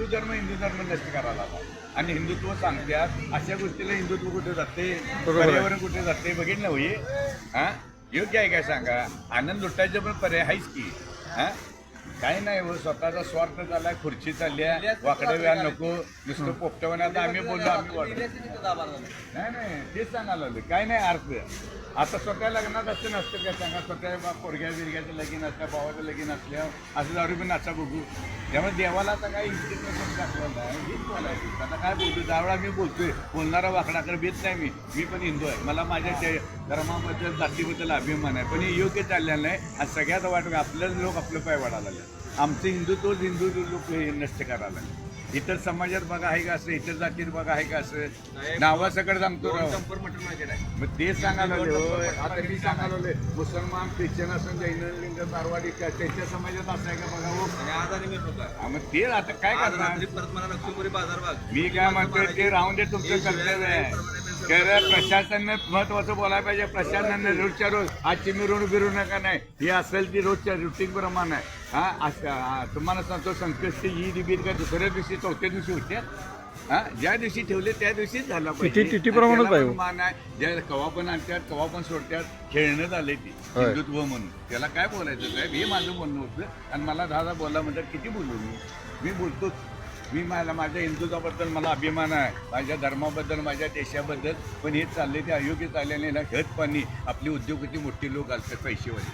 हिंदू धर्म हिंदू धर्म नष्ट करायला आला. आणि हिंदुत्व सांगतात अशा गोष्टीला हिंदुत्व कुठे जाते? बरोबर आहे. पर्यावरण कुठे जाते? बघितलं होई? हा? योग्य आहे काय सांगा? आनंद लुटायचं पण पर्याय आहेच की. हा? काही नाही हो स्वतःचा स्वार्थ झालाय खुर्ची चालली आहे वाकडे व्यान नको नुसतं पोपटवणे आता आम्ही बोललो आम्ही वाढलो. नाही नाही तेच सांगायला लागले काय नाही अर्थ. आता स्वतः लग्नात असते नसतं काय सांगा? स्वतः पोरग्या बिरग्याचं लगीन असल्या भावाचं लगीन असल्यावर असं जाऊ बी नाचा बघू. त्यामुळे देवाला आता काही इज्जत दाखवलं आहे हीच बोलायचं आता काय बोलतो त्यावेळा मी बोलतोय. बोलणारा वाकडाकडे भेट नाही मी. मी पण हिंदू आहे. मला माझ्या धर्माबद्दल जातीबद्दल अभिमान आहे. पण हे योग्य चाललेलं नाही. आणि सगळ्यात वाटतं आपल्याच लोक आपलं पाय वाढायला लागले आमचं तोच हिंदू लोक हे नष्ट करायला लागले. इतर समाजात बघा आहे का असं इतर जातीत बघा आहे का असं? सांगतो मटन मार्केट आहे मग ते सांगायला. आता मी सांगायला मुसलमान ख्रिश्चन असं जैन लिंग मारवाडी त्या- त्यांच्या समाजात असं आहे का बघा हो? मग ते आता काय करणार? परत मला मी काय म्हणतोय ते राहून दे तुमचं कर्तव्य आहे. खरं प्रशासनाने महत्वाचं बोलायला पाहिजे. प्रशासनाने रोजच्या रोज आजची मिरवणूक बिरू नका नाही. ही असेल ती रोजच्या रुटीन प्रमाणे. आहे हा असं- हा, तुम्हाला सांगतो संकष्टी ईद बीद का दुसऱ्या दिवशी चौथ्या दिवशी होत्या हा ज्या दिवशी ठेवले त्या दिवशीच झाला पण हो. मान आहे ज्या कवा पण आणतात कवा पण सोडतात खेळणं झालंय ती. हिंदुत्व म्हणून. त्याला काय बोलायचं साहेब? हे माझं म्हणणं होतं. आणि मला दादा बोलला म्हणतात किती बोलू मी? मी बोलतोच. मी मला माझ्या हिंदुत्वाबद्दल मला अभिमान आहे. माझ्या धर्माबद्दल माझ्या देशाबद्दल. पण हे चालले ते अयोग्य चालल्याने ना. हेच पाणी आपली उद्योगाची मोठी लोक असतात पैसेवाली.